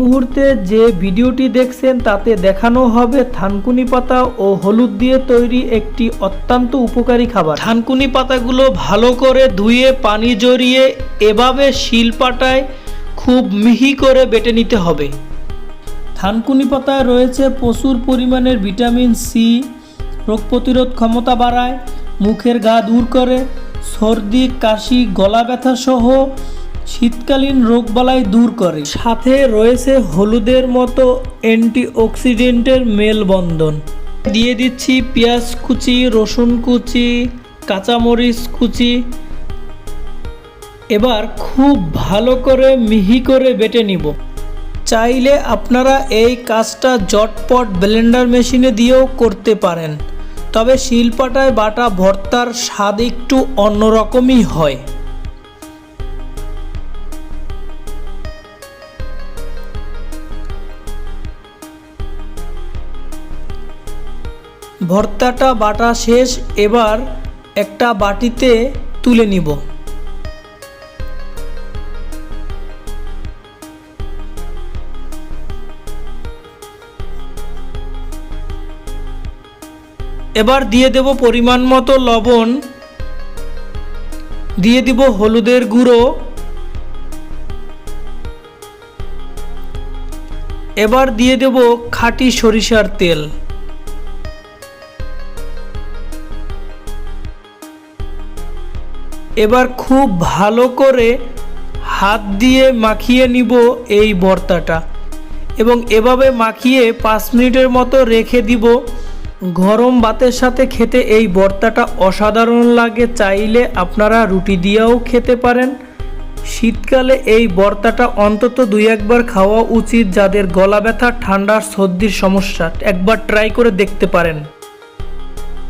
মুহূর্তে যে ভিডিওটি দেখছেন তাতে দেখানো হবে থানকুনি পাতা ও হলুদ দিয়ে তৈরি একটি অত্যন্ত উপকারী খাবার। থানকুনি পাতাগুলো ভালো করে ধুয়ে পানি জড়িয়ে এভাবে শিলপাটায় খুব মিহি করে বেটে নিতে হবে। থানকুনি পাতায় রয়েছে প্রচুর পরিমাণের ভিটামিন সি রোগ প্রতিরোধ ক্ষমতা বাড়ায় মুখের গা দূর করে সর্দি কাশি গলা ব্যথা সহ শীতকালীন রোগবালাই দূর করে। সাথে রয়েছে হলুদের মতো অ্যান্টিঅক্সিডেন্টের মেলবন্ধন। দিয়ে দিচ্ছি পেঁয়াজ কুচি, রসুন কুচি, কাঁচামরিচ কুচি। এবার খুব ভালো করে মিহি করে বেটে নিব। চাইলে আপনারা এই কাজটা জটপট ব্লেন্ডার মেশিনে দিয়েও করতে পারেন। তবে শিলপাটায় বাটা ভর্তার স্বাদ একটু অন্যরকমই হয়। ভর্তাটা বাটা শেষ, এবার একটা বাটিতে তুলে নিব। এবার দিয়ে দেব পরিমাণ মতো লবণ, দিয়ে দিব হলুদের গুঁড়ো। এবার দিয়ে দেব খাঁটি সরিষার তেল। এবার খুব ভালো করে হাত দিয়ে মাখিয়ে নিব এই ভর্তাটা এবং এভাবে মাখিয়ে পাঁচ মিনিটের মতো রেখে দিব। গরম ভাতের সাথে খেতে এই ভর্তাটা অসাধারণ লাগে, চাইলে আপনারা রুটি দিয়েও খেতে পারেন। শীতকালে এই ভর্তাটা অন্তত দুই একবার খাওয়া উচিত, যাদের গলা ব্যথা ঠান্ডার সর্দির সমস্যা। একবার ট্রাই করে দেখতে পারেন।